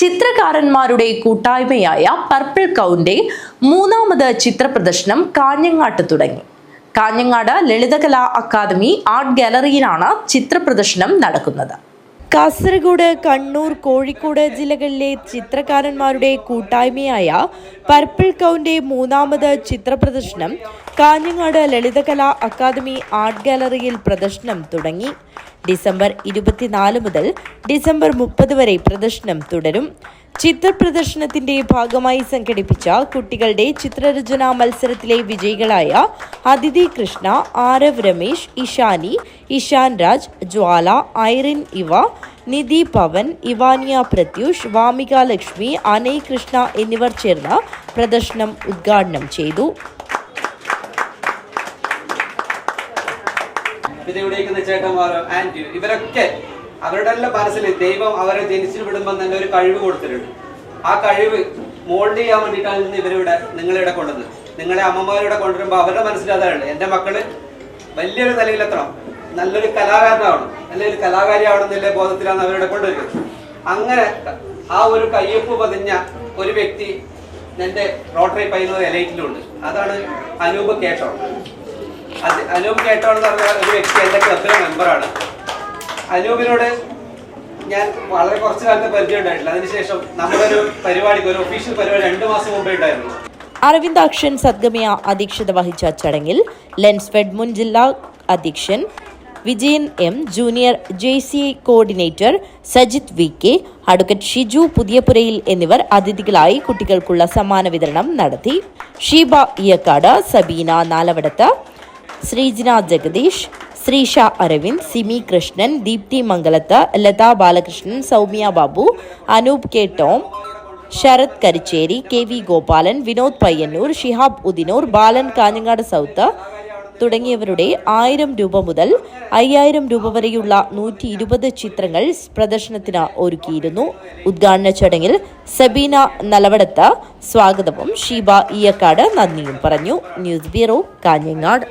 ചിത്രകാരന്മാരുടെ കൂട്ടായ്മയായ പർപ്പിൾ കൗന്റെ മൂന്നാമത് ചിത്രപ്രദർശനം കാഞ്ഞങ്ങാട്ട് തുടങ്ങി. കാഞ്ഞങ്ങാട് ലളിതകലാ അക്കാദമി ആർട്ട് ഗാലറിയിലാണ് ചിത്രപ്രദർശനം നടക്കുന്നത്. കാസർഗോഡ് കണ്ണൂർ കോഴിക്കോട് ജില്ലകളിലെ ചിത്രകാരന്മാരുടെ കൂട്ടായ്മയായ പർപ്പിൾ കൗന്റെ മൂന്നാമത് ചിത്രപ്രദർശനം കാഞ്ഞങ്ങാട് ലളിതകലാ അക്കാദമി ആർട്ട് ഗാലറിയിൽ പ്രദർശനം തുടങ്ങി. ഡിസംബർ ഇരുപത്തിനാല് മുതൽ ഡിസംബർ മുപ്പത് വരെ പ്രദർശനം തുടരും. ചിത്രപ്രദർശനത്തിന്റെ ഭാഗമായി സംഘടിപ്പിച്ച കുട്ടികളുടെ ചിത്രരചനാ മത്സരത്തിലെ വിജയികളായ അതിഥി കൃഷ്ണ ആരവ് രമേശ് ഇഷാനി ഇഷാൻ രാജ് ജ്വാല ഐറിൻ ഇവ നിധി പവൻ ഇവാനിയ പ്രത്യൂഷ് വാമിക ലക്ഷ്മി അനയ് കൃഷ്ണ എന്നിവർ ചേർന്ന് പ്രദർശനം ഉദ്ഘാടനം ചെയ്തു. ഇവരൊക്കെ അവരുടെ എല്ലാം മനസ്സിൽ ദൈവം അവരെ ജനിച്ചു വിടുമ്പോൾ തന്നെ ഒരു കഴിവ് കൊടുത്തിട്ടുണ്ട്. ആ കഴിവ് മോൾഡ് ചെയ്യാൻ വേണ്ടിയിട്ടാണ് ഇന്ന് ഇവരിവിടെ നിങ്ങളിവിടെ കൊണ്ടുവന്നത്. നിങ്ങളെ അമ്മമാരിവിടെ കൊണ്ടുവരുമ്പോൾ അവരുടെ മനസ്സിൽ അതാണ്. എന്റെ മക്കൾ വലിയൊരു നിലയിലെത്തണം നല്ലൊരു കലാകാരനാവണം. നല്ലൊരു കലാകാരിയാവണമെന്നുള്ള ബോധത്തിലാണ് അവരുടെ കൊണ്ടുവരുന്നത്. അങ്ങനെ ആ ഒരു കയ്യൊപ്പ് പതിഞ്ഞ ഒരു വ്യക്തി എന്റെ റോട്ടറി പൈന എലൈറ്റിലുണ്ട് അതാണ് അനൂപ് കേട്ടോ അത് അനൂപ് കേട്ടോൺ എന്ന് പറഞ്ഞ ഒരു വ്യക്തി എന്റെ ക്ലബിലെ മെമ്പറാണ് അനൂപിനോട് ഞാൻ വളരെ കുറച്ചു കാലത്തെ പരിചയം ഉണ്ടായിട്ടില്ല. അതിനുശേഷം ഒരു പരിപാടിക്ക് ഒരു ഒഫീഷ്യൽ പരിപാടി രണ്ട് മാസം മുമ്പേ ഉണ്ടായിരുന്നു. അരവിന്ദാക്ഷൻ സദ്ഗമിയ അധ്യക്ഷത വഹിച്ച ചടങ്ങിൽ ലെൻസ്ഫെഡ് മുൻ ജില്ലാ അധ്യക്ഷൻ Vijayan M junior J C coordinator Sajith V K advocate Shiju Puthiyapurayil എന്നിവർ അതിഥികളായി കുട്ടികൾക്കുള്ള സമ്മാന വിതരണം നടത്തി. Sheeba Iyakkad Sabeena Nalavadath Sreejina Jagadeesh Sreesha Aravind Simi Krishnan Deepthi Mangalath Latha Balakrishnan Soumya Babu Anoop K Tom Sarath Karicheri K V Gopalan Vinod Payyanur Shihab Udinur Balan Kanhangad south തുടങ്ങിയവരുടെ ആയിരം രൂപ മുതൽ അയ്യായിരം രൂപ വരെയുള്ള നൂറ്റി ഇരുപത് ചിത്രങ്ങൾ പ്രദർശനത്തിന് ഒരുക്കിയിരുന്നു. ഉദ്ഘാടന ചടങ്ങിൽ സബീന നലവടത്ത് സ്വാഗതവും ഷീബ ഈയക്കാട് നന്ദിയും പറഞ്ഞു. News bureau Kanhangad.